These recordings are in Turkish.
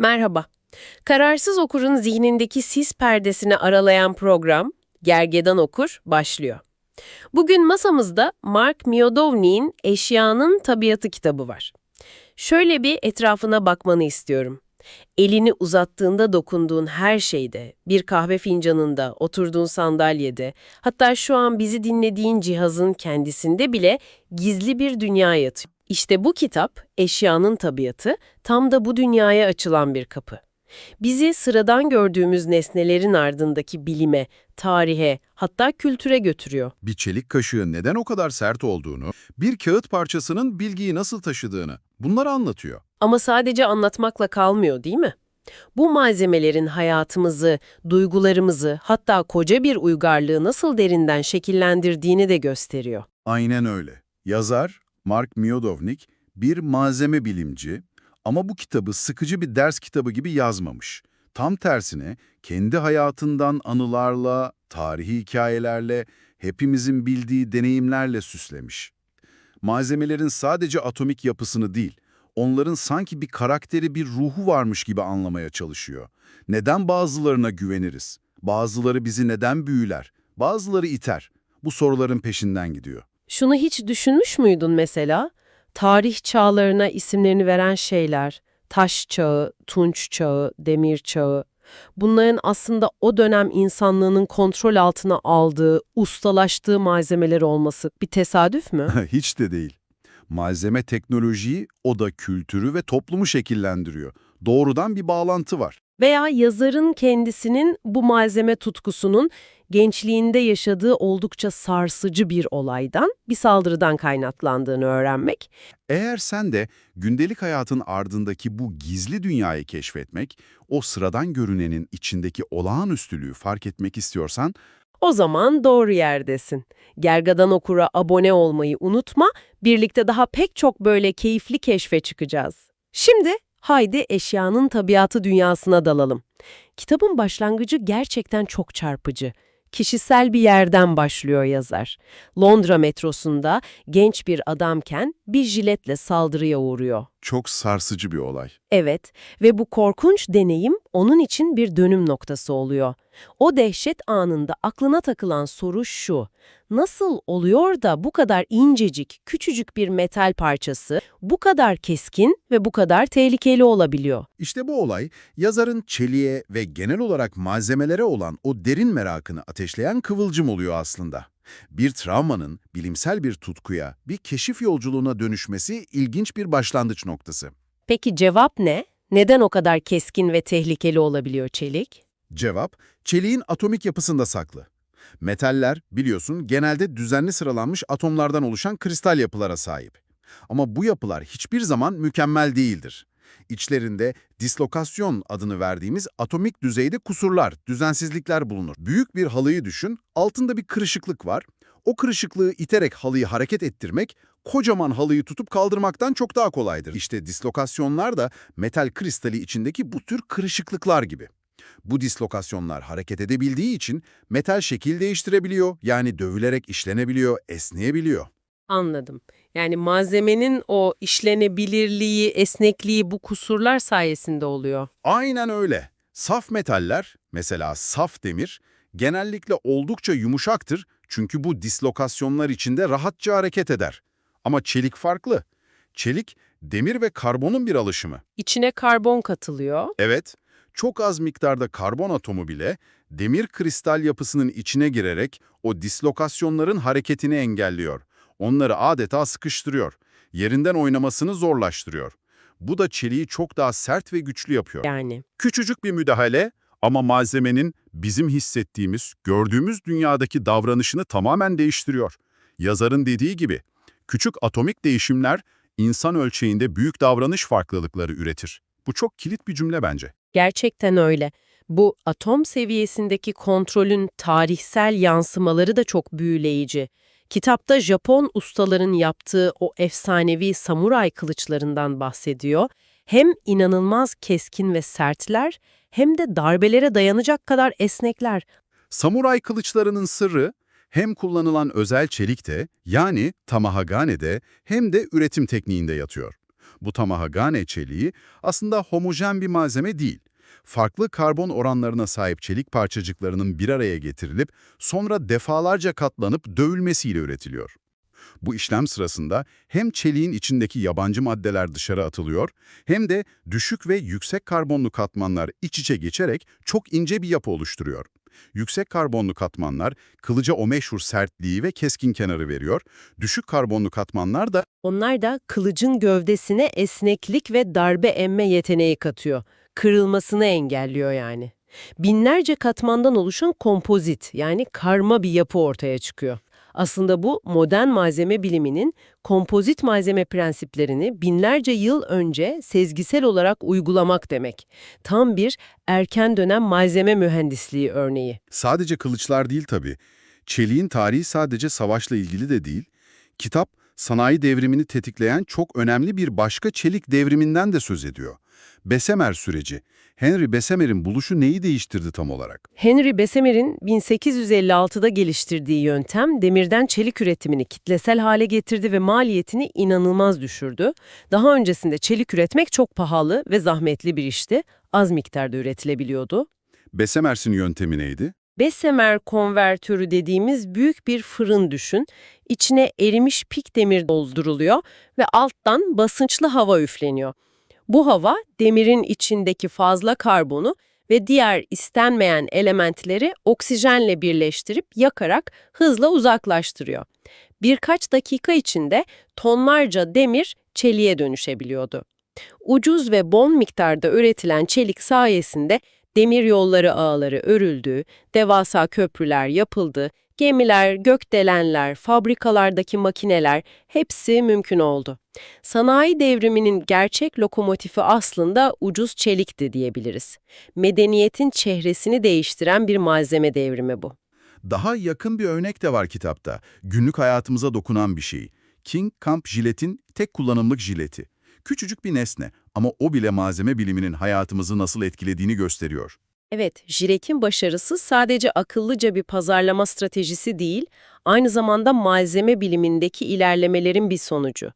Merhaba. Kararsız okurun zihnindeki sis perdesini aralayan program Gergedan Okur başlıyor. Bugün masamızda Mark Miodowni'nin Eşyanın Tabiatı kitabı var. Şöyle bir etrafına bakmanı istiyorum. Elini uzattığında dokunduğun her şeyde, bir kahve fincanında, oturduğun sandalyede, hatta şu an bizi dinlediğin cihazın kendisinde bile gizli bir dünya yatıyor. İşte bu kitap, Eşyanın Tabiatı, tam da bu dünyaya açılan bir kapı. Bizi sıradan gördüğümüz nesnelerin ardındaki bilime, tarihe, hatta kültüre götürüyor. Bir çelik kaşığın neden o kadar sert olduğunu, bir kağıt parçasının bilgiyi nasıl taşıdığını bunları anlatıyor. Ama sadece anlatmakla kalmıyor değil mi? Bu malzemelerin hayatımızı, duygularımızı, hatta koca bir uygarlığı nasıl derinden şekillendirdiğini de gösteriyor. Aynen öyle. Yazar Mark Miodownik bir malzeme bilimci ama bu kitabı sıkıcı bir ders kitabı gibi yazmamış. Tam tersine kendi hayatından anılarla, tarihi hikayelerle, hepimizin bildiği deneyimlerle süslemiş. Malzemelerin sadece atomik yapısını değil, onların sanki bir karakteri, bir ruhu varmış gibi anlamaya çalışıyor. Neden bazılarına güveniriz? Bazıları bizi neden büyüler? Bazıları iter? Bu soruların peşinden gidiyor. Şunu hiç düşünmüş müydün mesela? Tarih çağlarına isimlerini veren şeyler, taş çağı, tunç çağı, demir çağı. Bunların aslında o dönem insanlığının kontrol altına aldığı, ustalaştığı malzemeler olması bir tesadüf mü? Hiç de değil. Malzeme teknolojiyi, o da kültürü ve toplumu şekillendiriyor. Doğrudan bir bağlantı var. Veya yazarın kendisinin bu malzeme tutkusunun gençliğinde yaşadığı oldukça sarsıcı bir olaydan, bir saldırıdan kaynaklandığını öğrenmek. Eğer sen de gündelik hayatın ardındaki bu gizli dünyayı keşfetmek, o sıradan görünenin içindeki olağanüstülüğü fark etmek istiyorsan, O zaman doğru yerdesin. Gergadan Okur'a abone olmayı unutma, birlikte daha pek çok böyle keyifli keşfe çıkacağız. Şimdi haydi eşyanın tabiatı dünyasına dalalım. Kitabın başlangıcı gerçekten çok çarpıcı. Kişisel bir yerden başlıyor yazar. Londra metrosunda genç bir adamken bir jiletle saldırıya uğruyor. çok sarsıcı bir olay. Evet ve bu korkunç deneyim onun için bir dönüm noktası oluyor. O dehşet anında aklına takılan soru şu. Nasıl oluyor da bu kadar incecik, küçücük bir metal parçası bu kadar keskin ve bu kadar tehlikeli olabiliyor? İşte bu olay, yazarın çeliğe ve genel olarak malzemelere olan o derin merakını ateşleyen kıvılcım oluyor aslında. Bir travmanın bilimsel bir tutkuya, bir keşif yolculuğuna dönüşmesi ilginç bir başlangıç noktası. Peki cevap ne? Neden o kadar keskin ve tehlikeli olabiliyor çelik? Cevap, çeliğin atomik yapısında saklı. Metaller, biliyorsun, genelde düzenli sıralanmış atomlardan oluşan kristal yapılara sahip. Ama bu yapılar hiçbir zaman mükemmel değildir. İçlerinde dislokasyon adını verdiğimiz atomik düzeyde kusurlar, düzensizlikler bulunur. Büyük bir halıyı düşün, altında bir kırışıklık var. O kırışıklığı iterek halıyı hareket ettirmek, kocaman halıyı tutup kaldırmaktan çok daha kolaydır. İşte dislokasyonlar da metal kristali içindeki bu tür kırışıklıklar gibi. Bu dislokasyonlar hareket edebildiği için metal şekil değiştirebiliyor, yani dövülerek işlenebiliyor, esneyebiliyor. Anladım. Yani malzemenin o işlenebilirliği, esnekliği bu kusurlar sayesinde oluyor. Aynen öyle. Saf metaller, mesela saf demir, genellikle oldukça yumuşaktır çünkü bu dislokasyonlar içinde rahatça hareket eder. Ama çelik farklı. Çelik, demir ve karbonun bir alışımı. İçine karbon katılıyor. Evet, çok az miktarda karbon atomu bile demir kristal yapısının içine girerek o dislokasyonların hareketini engelliyor. Onları adeta sıkıştırıyor. Yerinden oynamasını zorlaştırıyor. Bu da çeliği çok daha sert ve güçlü yapıyor. Yani. Küçücük bir müdahale ama malzemenin bizim hissettiğimiz, gördüğümüz dünyadaki davranışını tamamen değiştiriyor. Yazarın dediği gibi, küçük atomik değişimler insan ölçeğinde büyük davranış farklılıkları üretir. Bu çok kilit bir cümle bence. Gerçekten öyle. Bu atom seviyesindeki kontrolün tarihsel yansımaları da çok büyüleyici. Kitapta Japon ustaların yaptığı o efsanevi samuray kılıçlarından bahsediyor. Hem inanılmaz keskin ve sertler hem de darbelere dayanacak kadar esnekler. Samuray kılıçlarının sırrı hem kullanılan özel çelikte yani tamahagane'de hem de üretim tekniğinde yatıyor. Bu tamahagane çeliği aslında homojen bir malzeme değil. Farklı karbon oranlarına sahip çelik parçacıklarının bir araya getirilip sonra defalarca katlanıp dövülmesiyle üretiliyor. Bu işlem sırasında hem çeliğin içindeki yabancı maddeler dışarı atılıyor hem de düşük ve yüksek karbonlu katmanlar iç içe geçerek çok ince bir yapı oluşturuyor. Yüksek karbonlu katmanlar kılıca o meşhur sertliği ve keskin kenarı veriyor. Düşük karbonlu katmanlar da Onlar da kılıcın gövdesine esneklik ve darbe emme yeteneği katıyor. Kırılmasını engelliyor yani. Binlerce katmandan oluşan kompozit yani karma bir yapı ortaya çıkıyor. Aslında bu modern malzeme biliminin kompozit malzeme prensiplerini binlerce yıl önce sezgisel olarak uygulamak demek. Tam bir erken dönem malzeme mühendisliği örneği. Sadece kılıçlar değil tabii. Çeliğin tarihi sadece savaşla ilgili de değil. Kitap, sanayi devrimini tetikleyen çok önemli bir başka çelik devriminden de söz ediyor. Bessemer süreci. Henry Bessemer'in buluşu neyi değiştirdi tam olarak? Henry Bessemer'in 1856'da geliştirdiği yöntem demirden çelik üretimini kitlesel hale getirdi ve maliyetini inanılmaz düşürdü. Daha öncesinde çelik üretmek çok pahalı ve zahmetli bir işti. Az miktarda üretilebiliyordu. Bessemer'sin yöntemi neydi? Bessemer konvertörü dediğimiz büyük bir fırın düşün. İçine erimiş pik demir dolduruluyor ve alttan basınçlı hava üfleniyor. Bu hava demirin içindeki fazla karbonu ve diğer istenmeyen elementleri oksijenle birleştirip yakarak hızla uzaklaştırıyor. Birkaç dakika içinde tonlarca demir çeliğe dönüşebiliyordu. Ucuz ve bol miktarda üretilen çelik sayesinde demir yolları ağları örüldü, devasa köprüler yapıldı, gemiler, gökdelenler, fabrikalardaki makineler hepsi mümkün oldu. Sanayi devriminin gerçek lokomotifi aslında ucuz çelikti diyebiliriz. Medeniyetin çehresini değiştiren bir malzeme devrimi bu. Daha yakın bir örnek de var kitapta. Günlük hayatımıza dokunan bir şey. King Camp jiletin tek kullanımlık jileti. Küçücük bir nesne ama o bile malzeme biliminin hayatımızı nasıl etkilediğini gösteriyor. Evet, Jirek'in başarısı sadece akıllıca bir pazarlama stratejisi değil, aynı zamanda malzeme bilimindeki ilerlemelerin bir sonucu.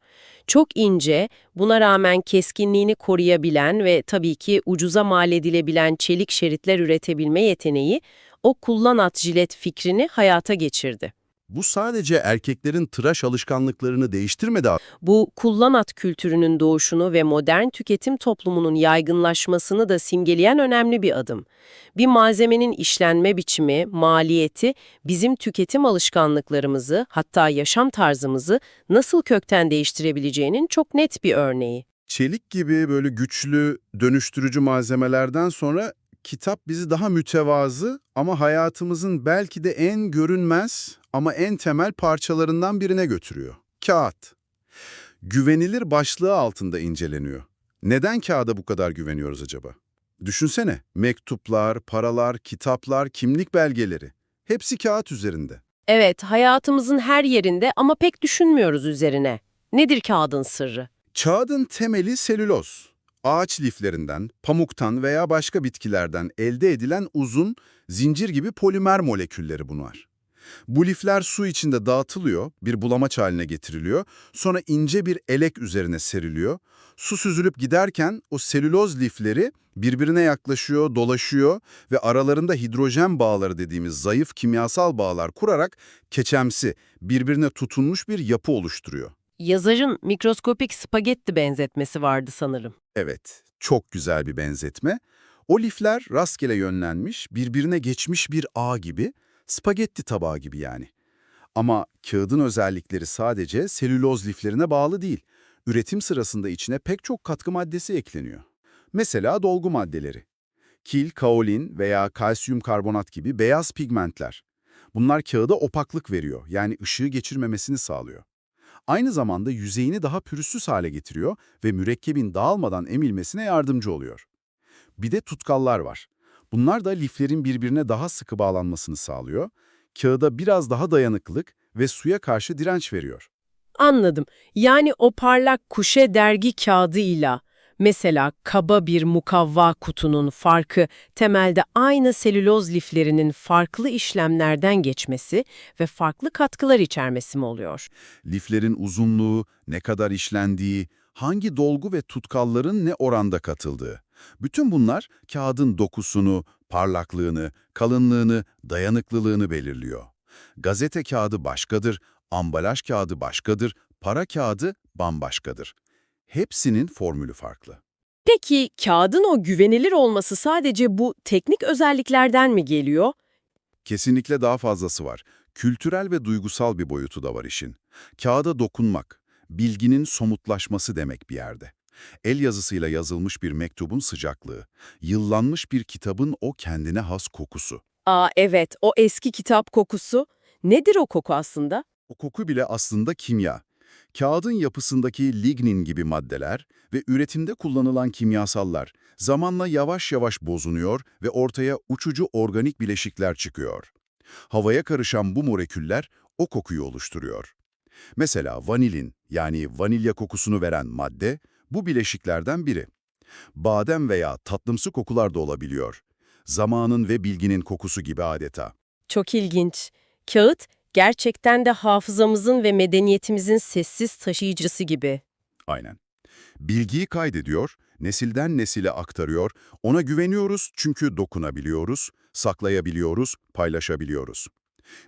Çok ince, buna rağmen keskinliğini koruyabilen ve tabii ki ucuza mal edilebilen çelik şeritler üretebilme yeteneği, o kullan at jilet fikrini hayata geçirdi. Bu sadece erkeklerin tıraş alışkanlıklarını değiştirmedi Bu kullan at kültürünün doğuşunu ve modern tüketim toplumunun yaygınlaşmasını da simgeleyen önemli bir adım. Bir malzemenin işlenme biçimi, maliyeti bizim tüketim alışkanlıklarımızı hatta yaşam tarzımızı nasıl kökten değiştirebileceğinin çok net bir örneği. Çelik gibi böyle güçlü, dönüştürücü malzemelerden sonra kitap bizi daha mütevazı ama hayatımızın belki de en görünmez ama en temel parçalarından birine götürüyor. Kağıt. Güvenilir başlığı altında inceleniyor. Neden kağıda bu kadar güveniyoruz acaba? Düşünsene, mektuplar, paralar, kitaplar, kimlik belgeleri. Hepsi kağıt üzerinde. Evet, hayatımızın her yerinde ama pek düşünmüyoruz üzerine. Nedir kağıdın sırrı? Kağıdın temeli selüloz. Ağaç liflerinden, pamuktan veya başka bitkilerden elde edilen uzun, zincir gibi polimer molekülleri bunlar. Bu lifler su içinde dağıtılıyor, bir bulamaç haline getiriliyor, sonra ince bir elek üzerine seriliyor. Su süzülüp giderken o selüloz lifleri birbirine yaklaşıyor, dolaşıyor ve aralarında hidrojen bağları dediğimiz zayıf kimyasal bağlar kurarak keçemsi, birbirine tutunmuş bir yapı oluşturuyor. Yazarın mikroskopik spagetti benzetmesi vardı sanırım. Evet, çok güzel bir benzetme. O lifler rastgele yönlenmiş, birbirine geçmiş bir ağ gibi, spagetti tabağı gibi yani. Ama kağıdın özellikleri sadece selüloz liflerine bağlı değil. Üretim sırasında içine pek çok katkı maddesi ekleniyor. Mesela dolgu maddeleri. Kil, kaolin veya kalsiyum karbonat gibi beyaz pigmentler. Bunlar kağıda opaklık veriyor, yani ışığı geçirmemesini sağlıyor. Aynı zamanda yüzeyini daha pürüzsüz hale getiriyor ve mürekkebin dağılmadan emilmesine yardımcı oluyor. Bir de tutkallar var. Bunlar da liflerin birbirine daha sıkı bağlanmasını sağlıyor, kağıda biraz daha dayanıklılık ve suya karşı direnç veriyor. Anladım. Yani o parlak kuşe dergi kağıdıyla mesela kaba bir mukavva kutunun farkı temelde aynı selüloz liflerinin farklı işlemlerden geçmesi ve farklı katkılar içermesi mi oluyor? Liflerin uzunluğu, ne kadar işlendiği, hangi dolgu ve tutkalların ne oranda katıldığı. Bütün bunlar kağıdın dokusunu, parlaklığını, kalınlığını, dayanıklılığını belirliyor. Gazete kağıdı başkadır, ambalaj kağıdı başkadır, para kağıdı bambaşkadır. Hepsinin formülü farklı. Peki kağıdın o güvenilir olması sadece bu teknik özelliklerden mi geliyor? Kesinlikle daha fazlası var. Kültürel ve duygusal bir boyutu da var işin. Kağıda dokunmak, bilginin somutlaşması demek bir yerde. El yazısıyla yazılmış bir mektubun sıcaklığı, yıllanmış bir kitabın o kendine has kokusu. Aa evet, o eski kitap kokusu. Nedir o koku aslında? O koku bile aslında kimya. Kağıdın yapısındaki lignin gibi maddeler ve üretimde kullanılan kimyasallar zamanla yavaş yavaş bozunuyor ve ortaya uçucu organik bileşikler çıkıyor. Havaya karışan bu moleküller o kokuyu oluşturuyor. Mesela vanilin yani vanilya kokusunu veren madde bu bileşiklerden biri. Badem veya tatlımsı kokular da olabiliyor. Zamanın ve bilginin kokusu gibi adeta. Çok ilginç. Kağıt gerçekten de hafızamızın ve medeniyetimizin sessiz taşıyıcısı gibi. Aynen. Bilgiyi kaydediyor, nesilden nesile aktarıyor, ona güveniyoruz çünkü dokunabiliyoruz, saklayabiliyoruz, paylaşabiliyoruz.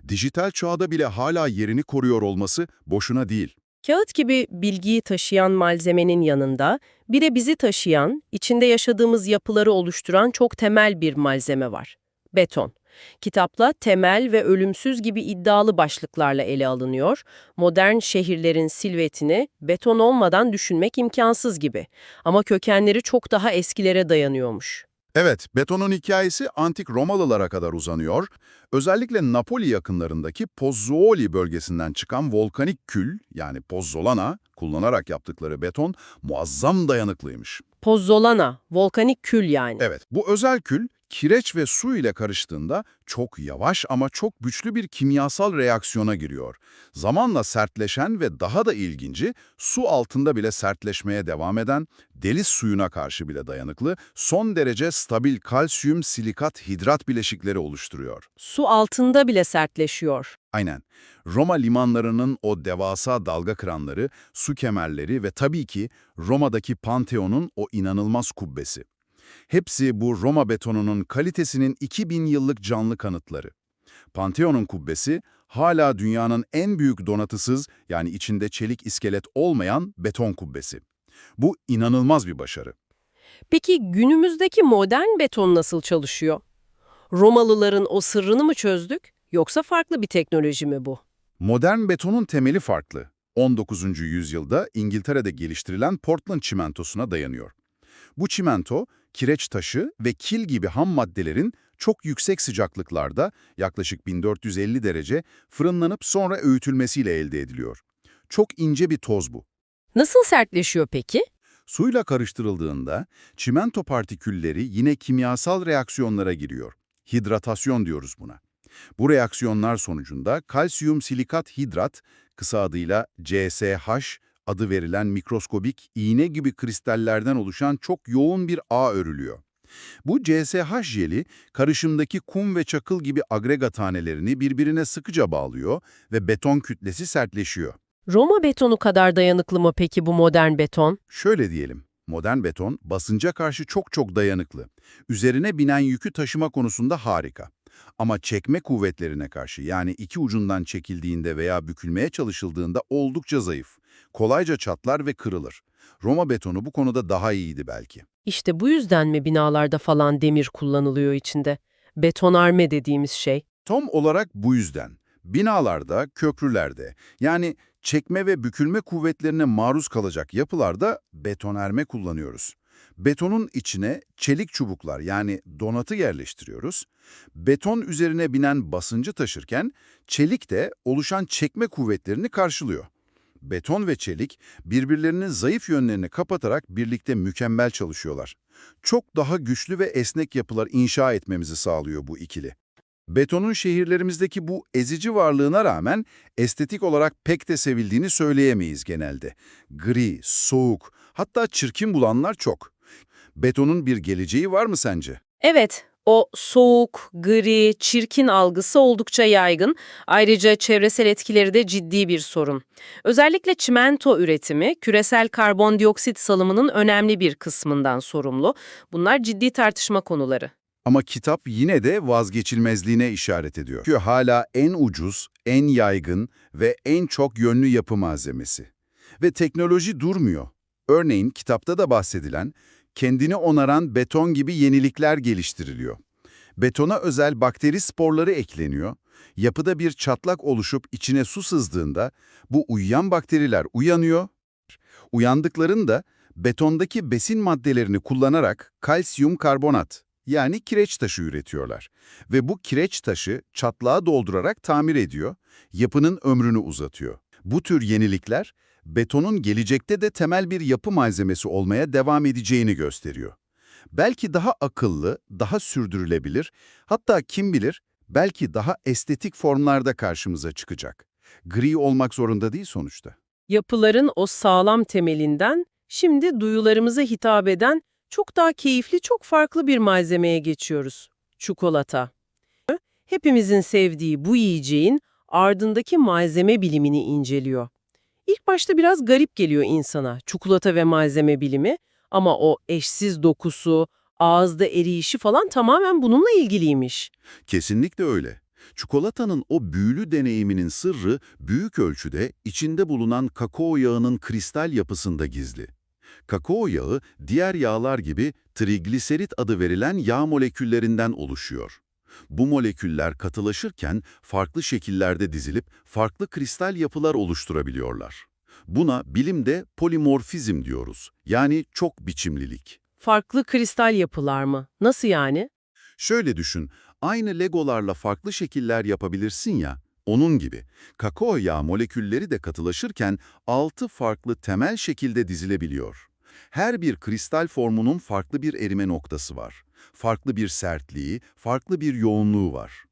Dijital çağda bile hala yerini koruyor olması boşuna değil. Kağıt gibi bilgiyi taşıyan malzemenin yanında bir de bizi taşıyan, içinde yaşadığımız yapıları oluşturan çok temel bir malzeme var. Beton. Kitapla temel ve ölümsüz gibi iddialı başlıklarla ele alınıyor. Modern şehirlerin silüetini beton olmadan düşünmek imkansız gibi. Ama kökenleri çok daha eskilere dayanıyormuş. Evet, betonun hikayesi antik Romalılara kadar uzanıyor. Özellikle Napoli yakınlarındaki Pozzuoli bölgesinden çıkan volkanik kül, yani pozzolana, kullanarak yaptıkları beton muazzam dayanıklıymış. Pozzolana, volkanik kül yani. Evet, bu özel kül kireç ve su ile karıştığında çok yavaş ama çok güçlü bir kimyasal reaksiyona giriyor. Zamanla sertleşen ve daha da ilginci, su altında bile sertleşmeye devam eden, deniz suyuna karşı bile dayanıklı, son derece stabil kalsiyum silikat hidrat bileşikleri oluşturuyor. Su altında bile sertleşiyor. Aynen. Roma limanlarının o devasa dalga kıranları, su kemerleri ve tabii ki Roma'daki Pantheon'un o inanılmaz kubbesi. Hepsi bu Roma betonunun kalitesinin 2000 yıllık canlı kanıtları. Pantheon'un kubbesi hala dünyanın en büyük donatısız yani içinde çelik iskelet olmayan beton kubbesi. Bu inanılmaz bir başarı. Peki günümüzdeki modern beton nasıl çalışıyor? Romalıların o sırrını mı çözdük yoksa farklı bir teknoloji mi bu? Modern betonun temeli farklı. 19. yüzyılda İngiltere'de geliştirilen Portland çimentosuna dayanıyor. Bu çimento, kireç taşı ve kil gibi ham maddelerin çok yüksek sıcaklıklarda yaklaşık 1450 derece fırınlanıp sonra öğütülmesiyle elde ediliyor. Çok ince bir toz bu. Nasıl sertleşiyor peki? Suyla karıştırıldığında çimento partikülleri yine kimyasal reaksiyonlara giriyor. Hidratasyon diyoruz buna. Bu reaksiyonlar sonucunda kalsiyum silikat hidrat, kısa adıyla CSH adı verilen mikroskobik iğne gibi kristallerden oluşan çok yoğun bir ağ örülüyor. Bu CSH jeli karışımdaki kum ve çakıl gibi agregat tanelerini birbirine sıkıca bağlıyor ve beton kütlesi sertleşiyor. Roma betonu kadar dayanıklı mı peki bu modern beton? Şöyle diyelim, modern beton basınca karşı çok çok dayanıklı. Üzerine binen yükü taşıma konusunda harika. Ama çekme kuvvetlerine karşı yani iki ucundan çekildiğinde veya bükülmeye çalışıldığında oldukça zayıf. Kolayca çatlar ve kırılır. Roma betonu bu konuda daha iyiydi belki. İşte bu yüzden mi binalarda falan demir kullanılıyor içinde? Betonarme dediğimiz şey. Tam olarak bu yüzden. Binalarda, köprülerde yani çekme ve bükülme kuvvetlerine maruz kalacak yapılarda betonerme kullanıyoruz. Betonun içine çelik çubuklar yani donatı yerleştiriyoruz. Beton üzerine binen basıncı taşırken çelik de oluşan çekme kuvvetlerini karşılıyor. Beton ve çelik birbirlerinin zayıf yönlerini kapatarak birlikte mükemmel çalışıyorlar. Çok daha güçlü ve esnek yapılar inşa etmemizi sağlıyor bu ikili. Betonun şehirlerimizdeki bu ezici varlığına rağmen estetik olarak pek de sevildiğini söyleyemeyiz genelde. Gri, soğuk, hatta çirkin bulanlar çok. Betonun bir geleceği var mı sence? Evet, O soğuk, gri, çirkin algısı oldukça yaygın. Ayrıca çevresel etkileri de ciddi bir sorun. Özellikle çimento üretimi küresel karbondioksit salımının önemli bir kısmından sorumlu. Bunlar ciddi tartışma konuları. Ama kitap yine de vazgeçilmezliğine işaret ediyor. Çünkü hala en ucuz, en yaygın ve en çok yönlü yapı malzemesi. Ve teknoloji durmuyor. Örneğin kitapta da bahsedilen kendini onaran beton gibi yenilikler geliştiriliyor. Betona özel bakteri sporları ekleniyor. Yapıda bir çatlak oluşup içine su sızdığında bu uyuyan bakteriler uyanıyor. Uyandıklarında betondaki besin maddelerini kullanarak kalsiyum karbonat yani kireç taşı üretiyorlar. Ve bu kireç taşı çatlağı doldurarak tamir ediyor, yapının ömrünü uzatıyor. Bu tür yenilikler betonun gelecekte de temel bir yapı malzemesi olmaya devam edeceğini gösteriyor. Belki daha akıllı, daha sürdürülebilir, hatta kim bilir belki daha estetik formlarda karşımıza çıkacak. Gri olmak zorunda değil sonuçta. Yapıların o sağlam temelinden şimdi duyularımıza hitap eden çok daha keyifli, çok farklı bir malzemeye geçiyoruz. Çikolata. Hepimizin sevdiği bu yiyeceğin ardındaki malzeme bilimini inceliyor. İlk başta biraz garip geliyor insana çikolata ve malzeme bilimi ama o eşsiz dokusu, ağızda eriyişi falan tamamen bununla ilgiliymiş. Kesinlikle öyle. Çikolatanın o büyülü deneyiminin sırrı büyük ölçüde içinde bulunan kakao yağının kristal yapısında gizli. Kakao yağı diğer yağlar gibi trigliserit adı verilen yağ moleküllerinden oluşuyor. Bu moleküller katılaşırken farklı şekillerde dizilip farklı kristal yapılar oluşturabiliyorlar. Buna bilimde polimorfizm diyoruz. Yani çok biçimlilik. Farklı kristal yapılar mı? Nasıl yani? Şöyle düşün, aynı legolarla farklı şekiller yapabilirsin ya, onun gibi. Kakao yağı molekülleri de katılaşırken altı farklı temel şekilde dizilebiliyor. Her bir kristal formunun farklı bir erime noktası var. Farklı bir sertliği, farklı bir yoğunluğu var.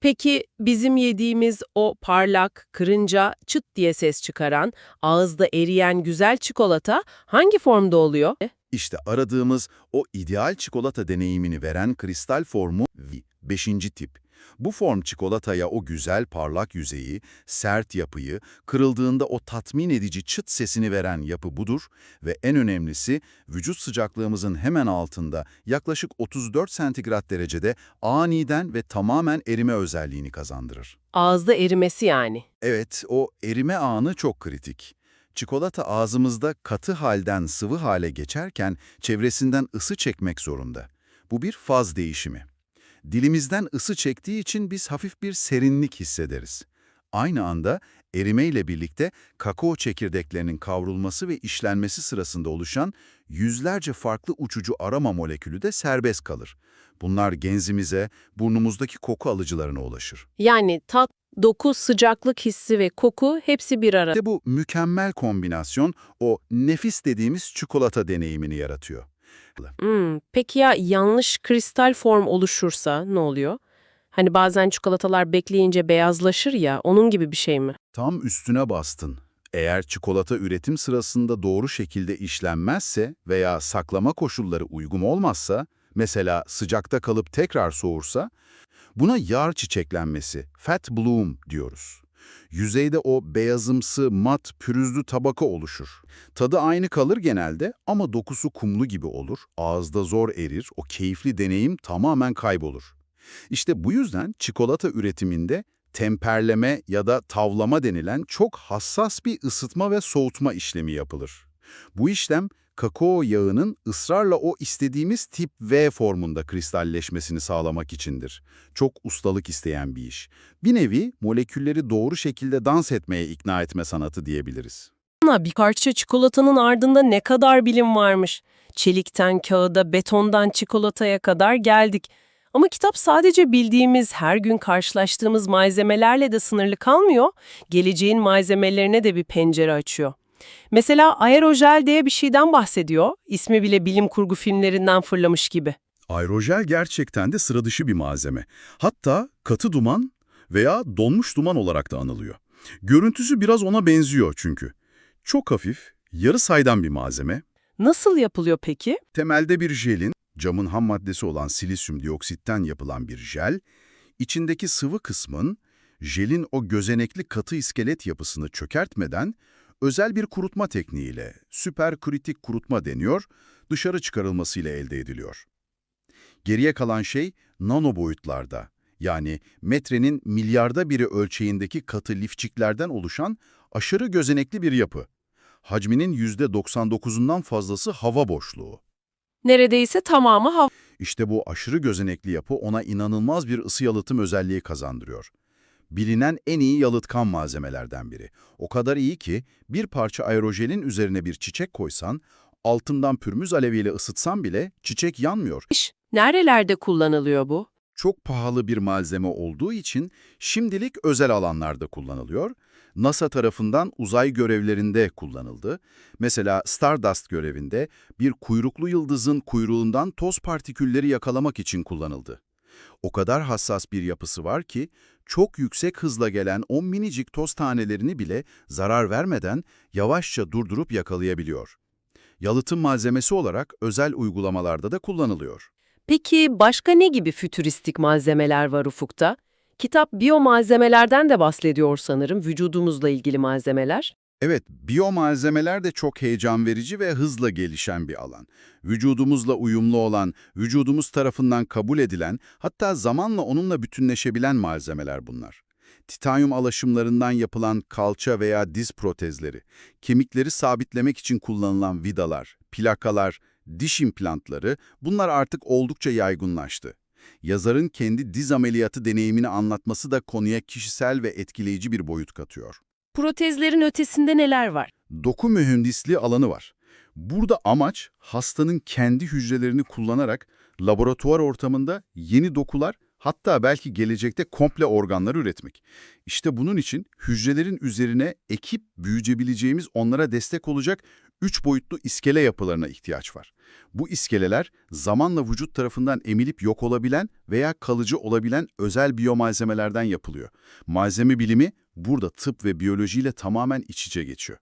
Peki bizim yediğimiz o parlak, kırınca, çıt diye ses çıkaran, ağızda eriyen güzel çikolata hangi formda oluyor? İşte aradığımız o ideal çikolata deneyimini veren kristal formu V, 5. tip. Bu form çikolataya o güzel parlak yüzeyi, sert yapıyı, kırıldığında o tatmin edici çıt sesini veren yapı budur ve en önemlisi vücut sıcaklığımızın hemen altında yaklaşık 34 santigrat derecede aniden ve tamamen erime özelliğini kazandırır. Ağızda erimesi yani. Evet, o erime anı çok kritik. Çikolata ağzımızda katı halden sıvı hale geçerken çevresinden ısı çekmek zorunda. Bu bir faz değişimi. Dilimizden ısı çektiği için biz hafif bir serinlik hissederiz. Aynı anda erimeyle birlikte kakao çekirdeklerinin kavrulması ve işlenmesi sırasında oluşan yüzlerce farklı uçucu aroma molekülü de serbest kalır. Bunlar genzimize, burnumuzdaki koku alıcılarına ulaşır. Yani tat, doku, sıcaklık hissi ve koku hepsi bir arada. İşte bu mükemmel kombinasyon o nefis dediğimiz çikolata deneyimini yaratıyor. Hmm, peki ya yanlış kristal form oluşursa ne oluyor? Hani bazen çikolatalar bekleyince beyazlaşır ya, onun gibi bir şey mi? Tam üstüne bastın. Eğer çikolata üretim sırasında doğru şekilde işlenmezse veya saklama koşulları uygun olmazsa, mesela sıcakta kalıp tekrar soğursa, buna yağ çiçeklenmesi, fat bloom diyoruz. Yüzeyde o beyazımsı, mat, pürüzlü tabaka oluşur. Tadı aynı kalır genelde ama dokusu kumlu gibi olur, ağızda zor erir, o keyifli deneyim tamamen kaybolur. İşte bu yüzden çikolata üretiminde temperleme ya da tavlama denilen çok hassas bir ısıtma ve soğutma işlemi yapılır. Bu işlem kakao yağının ısrarla o istediğimiz tip V formunda kristalleşmesini sağlamak içindir. Çok ustalık isteyen bir iş. Bir nevi molekülleri doğru şekilde dans etmeye ikna etme sanatı diyebiliriz. Bir parça çikolatanın ardında ne kadar bilim varmış. Çelikten kağıda, betondan çikolataya kadar geldik. Ama kitap sadece bildiğimiz, her gün karşılaştığımız malzemelerle de sınırlı kalmıyor, geleceğin malzemelerine de bir pencere açıyor. Mesela aerojel diye bir şeyden bahsediyor, ismi bile bilim kurgu filmlerinden fırlamış gibi. Aerojel gerçekten de sıra dışı bir malzeme. Hatta katı duman veya donmuş duman olarak da anılıyor. Görüntüsü biraz ona benziyor çünkü. Çok hafif, yarı saydam bir malzeme. Nasıl yapılıyor peki? Temelde bir jelin Camın ham maddesi olan silisyum dioksitten yapılan bir jel, içindeki sıvı kısmın jelin o gözenekli katı iskelet yapısını çökertmeden özel bir kurutma tekniğiyle, süperkritik kurutma deniyor, dışarı çıkarılmasıyla elde ediliyor. Geriye kalan şey nano boyutlarda, yani metrenin milyarda biri ölçeğindeki katı lifçiklerden oluşan aşırı gözenekli bir yapı. Hacminin %99'undan fazlası hava boşluğu. Neredeyse tamamı hava. İşte bu aşırı gözenekli yapı ona inanılmaz bir ısı yalıtım özelliği kazandırıyor. Bilinen en iyi yalıtkan malzemelerden biri. O kadar iyi ki bir parça aerojelin üzerine bir çiçek koysan, altından pürmüz aleviyle ısıtsan bile çiçek yanmıyor. Nerelerde kullanılıyor bu? Çok pahalı bir malzeme olduğu için şimdilik özel alanlarda kullanılıyor. NASA tarafından uzay görevlerinde kullanıldı. Mesela Stardust görevinde bir kuyruklu yıldızın kuyruğundan toz partikülleri yakalamak için kullanıldı. O kadar hassas bir yapısı var ki çok yüksek hızla gelen o minicik toz tanelerini bile zarar vermeden yavaşça durdurup yakalayabiliyor. Yalıtım malzemesi olarak özel uygulamalarda da kullanılıyor. Peki başka ne gibi fütüristik malzemeler var ufukta? Kitap biyomalzemelerden de bahsediyor sanırım, vücudumuzla ilgili malzemeler. Evet, biyomalzemeler de çok heyecan verici ve hızla gelişen bir alan. Vücudumuzla uyumlu olan, vücudumuz tarafından kabul edilen, hatta zamanla onunla bütünleşebilen malzemeler bunlar. Titanyum alaşımlarından yapılan kalça veya diz protezleri, kemikleri sabitlemek için kullanılan vidalar, plakalar, diş implantları bunlar artık oldukça yaygınlaştı. Yazarın kendi diz ameliyatı deneyimini anlatması da konuya kişisel ve etkileyici bir boyut katıyor. Protezlerin ötesinde neler var? Doku mühendisliği alanı var. Burada amaç hastanın kendi hücrelerini kullanarak laboratuvar ortamında yeni dokular hatta belki gelecekte komple organlar üretmek. İşte bunun için hücrelerin üzerine ekip büyücebileceğimiz onlara destek olacak üç boyutlu iskele yapılarına ihtiyaç var. Bu iskeleler zamanla vücut tarafından emilip yok olabilen veya kalıcı olabilen özel biyomalzemelerden yapılıyor. Malzeme bilimi burada tıp ve biyolojiyle tamamen iç içe geçiyor.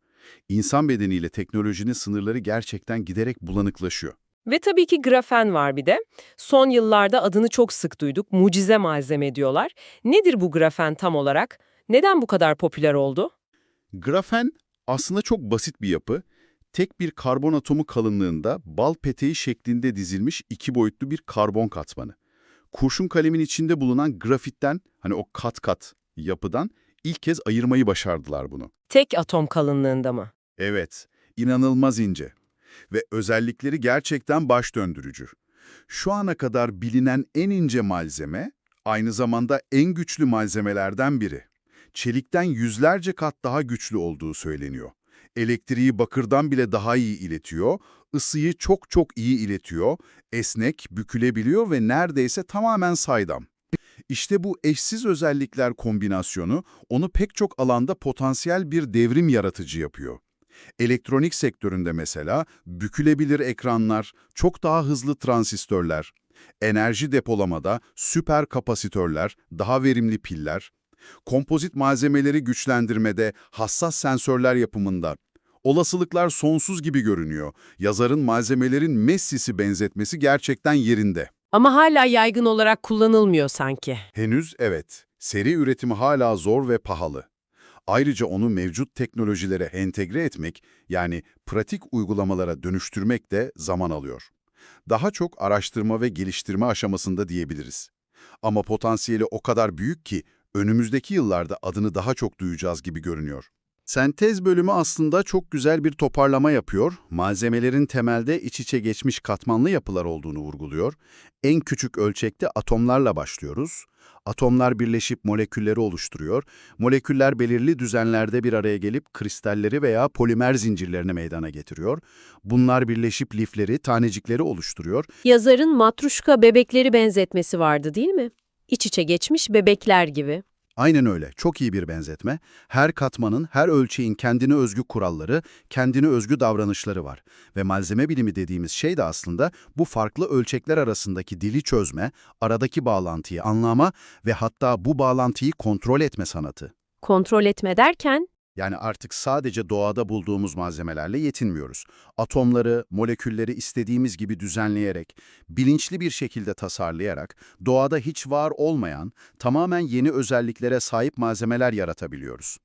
İnsan bedeniyle teknolojinin sınırları gerçekten giderek bulanıklaşıyor. Ve tabii ki grafen var bir de. Son yıllarda adını çok sık duyduk, mucize malzeme diyorlar. Nedir bu grafen tam olarak? Neden bu kadar popüler oldu? Grafen aslında çok basit bir yapı. Tek bir karbon atomu kalınlığında bal peteği şeklinde dizilmiş iki boyutlu bir karbon katmanı. Kurşun kalemin içinde bulunan grafitten, hani o kat kat yapıdan ilk kez ayırmayı başardılar bunu. Tek atom kalınlığında mı? Evet, inanılmaz ince. Ve özellikleri gerçekten baş döndürücü. Şu ana kadar bilinen en ince malzeme, aynı zamanda en güçlü malzemelerden biri. Çelikten yüzlerce kat daha güçlü olduğu söyleniyor. Elektriği bakırdan bile daha iyi iletiyor, ısıyı çok çok iyi iletiyor, esnek, bükülebiliyor ve neredeyse tamamen saydam. İşte bu eşsiz özellikler kombinasyonu onu pek çok alanda potansiyel bir devrim yaratıcı yapıyor. Elektronik sektöründe mesela bükülebilir ekranlar, çok daha hızlı transistörler, enerji depolamada süper kapasitörler, daha verimli piller, kompozit malzemeleri güçlendirmede, hassas sensörler yapımında. Olasılıklar sonsuz gibi görünüyor. Yazarın malzemelerin Messi'si benzetmesi gerçekten yerinde. Ama hala yaygın olarak kullanılmıyor sanki. Henüz evet. Seri üretimi hala zor ve pahalı. Ayrıca onu mevcut teknolojilere entegre etmek, yani pratik uygulamalara dönüştürmek de zaman alıyor. Daha çok araştırma ve geliştirme aşamasında diyebiliriz. Ama potansiyeli o kadar büyük ki önümüzdeki yıllarda adını daha çok duyacağız gibi görünüyor. Sentez bölümü aslında çok güzel bir toparlama yapıyor, malzemelerin temelde iç içe geçmiş katmanlı yapılar olduğunu vurguluyor. En küçük ölçekte atomlarla başlıyoruz. Atomlar birleşip molekülleri oluşturuyor. Moleküller belirli düzenlerde bir araya gelip kristalleri veya polimer zincirlerini meydana getiriyor. Bunlar birleşip lifleri, tanecikleri oluşturuyor. Yazarın matruşka bebekleri benzetmesi vardı değil mi? İç içe geçmiş bebekler gibi. Aynen öyle. Çok iyi bir benzetme. Her katmanın, her ölçeğin kendine özgü kuralları, kendine özgü davranışları var. Ve malzeme bilimi dediğimiz şey de aslında bu farklı ölçekler arasındaki dili çözme, aradaki bağlantıyı anlama ve hatta bu bağlantıyı kontrol etme sanatı. Kontrol etme derken Yani artık sadece doğada bulduğumuz malzemelerle yetinmiyoruz. Atomları, molekülleri istediğimiz gibi düzenleyerek, bilinçli bir şekilde tasarlayarak, doğada hiç var olmayan, tamamen yeni özelliklere sahip malzemeler yaratabiliyoruz.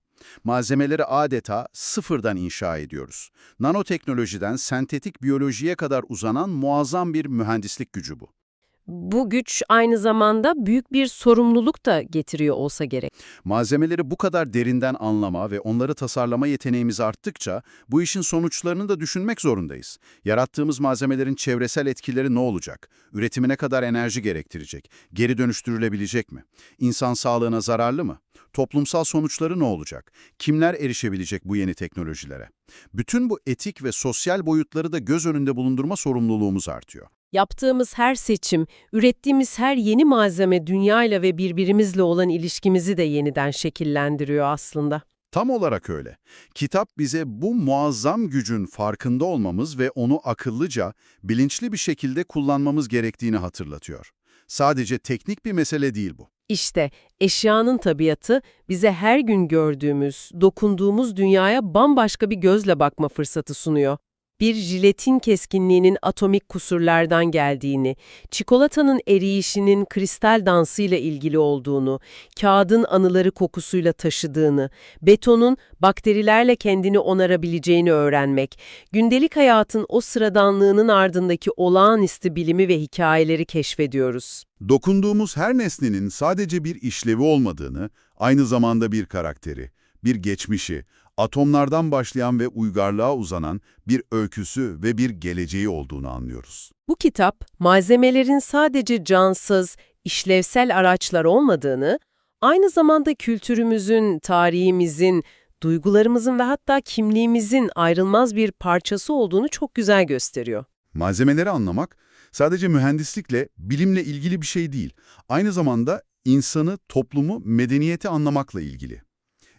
Malzemeleri adeta sıfırdan inşa ediyoruz. Nanoteknolojiden sentetik biyolojiye kadar uzanan muazzam bir mühendislik gücü bu. Bu güç aynı zamanda büyük bir sorumluluk da getiriyor olsa gerek. Malzemeleri bu kadar derinden anlama ve onları tasarlama yeteneğimiz arttıkça bu işin sonuçlarını da düşünmek zorundayız. Yarattığımız malzemelerin çevresel etkileri ne olacak? Üretimi ne kadar enerji gerektirecek? Geri dönüştürülebilecek mi? İnsan sağlığına zararlı mı? Toplumsal sonuçları ne olacak? Kimler erişebilecek bu yeni teknolojilere? Bütün bu etik ve sosyal boyutları da göz önünde bulundurma sorumluluğumuz artıyor. Yaptığımız her seçim, ürettiğimiz her yeni malzeme dünyayla ve birbirimizle olan ilişkimizi de yeniden şekillendiriyor aslında. Tam olarak öyle. Kitap bize bu muazzam gücün farkında olmamız ve onu akıllıca, bilinçli bir şekilde kullanmamız gerektiğini hatırlatıyor. Sadece teknik bir mesele değil bu. İşte eşyanın tabiatı bize her gün gördüğümüz, dokunduğumuz dünyaya bambaşka bir gözle bakma fırsatı sunuyor. Bir jiletin keskinliğinin atomik kusurlardan geldiğini, çikolatanın eriyişinin kristal dansıyla ilgili olduğunu, kağıdın anıları kokusuyla taşıdığını, betonun bakterilerle kendini onarabileceğini öğrenmek, gündelik hayatın o sıradanlığının ardındaki olağanüstü bilimi ve hikayeleri keşfediyoruz. Dokunduğumuz her nesnenin sadece bir işlevi olmadığını, aynı zamanda bir karakteri, bir geçmişi, atomlardan başlayan ve uygarlığa uzanan bir öyküsü ve bir geleceği olduğunu anlıyoruz. Bu kitap, malzemelerin sadece cansız, işlevsel araçlar olmadığını, aynı zamanda kültürümüzün, tarihimizin, duygularımızın ve hatta kimliğimizin ayrılmaz bir parçası olduğunu çok güzel gösteriyor. Malzemeleri anlamak sadece mühendislikle, bilimle ilgili bir şey değil. Aynı zamanda insanı, toplumu, medeniyeti anlamakla ilgili.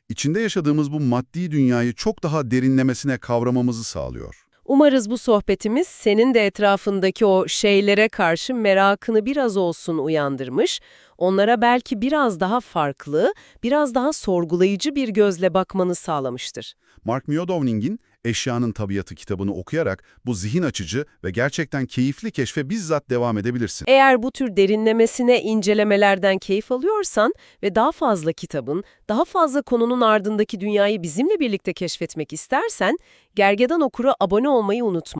İçinde yaşadığımız bu maddi dünyayı çok daha derinlemesine kavramamızı sağlıyor. Umarız bu sohbetimiz senin de etrafındaki o şeylere karşı merakını biraz olsun uyandırmış, onlara belki biraz daha farklı, biraz daha sorgulayıcı bir gözle bakmanı sağlamıştır. Mark Miodowning'in Eşyanın Tabiatı kitabını okuyarak bu zihin açıcı ve gerçekten keyifli keşfe bizzat devam edebilirsin. Eğer bu tür derinlemesine incelemelerden keyif alıyorsan ve daha fazla kitabın, daha fazla konunun ardındaki dünyayı bizimle birlikte keşfetmek istersen, Gergedan Okur'a abone olmayı unutma.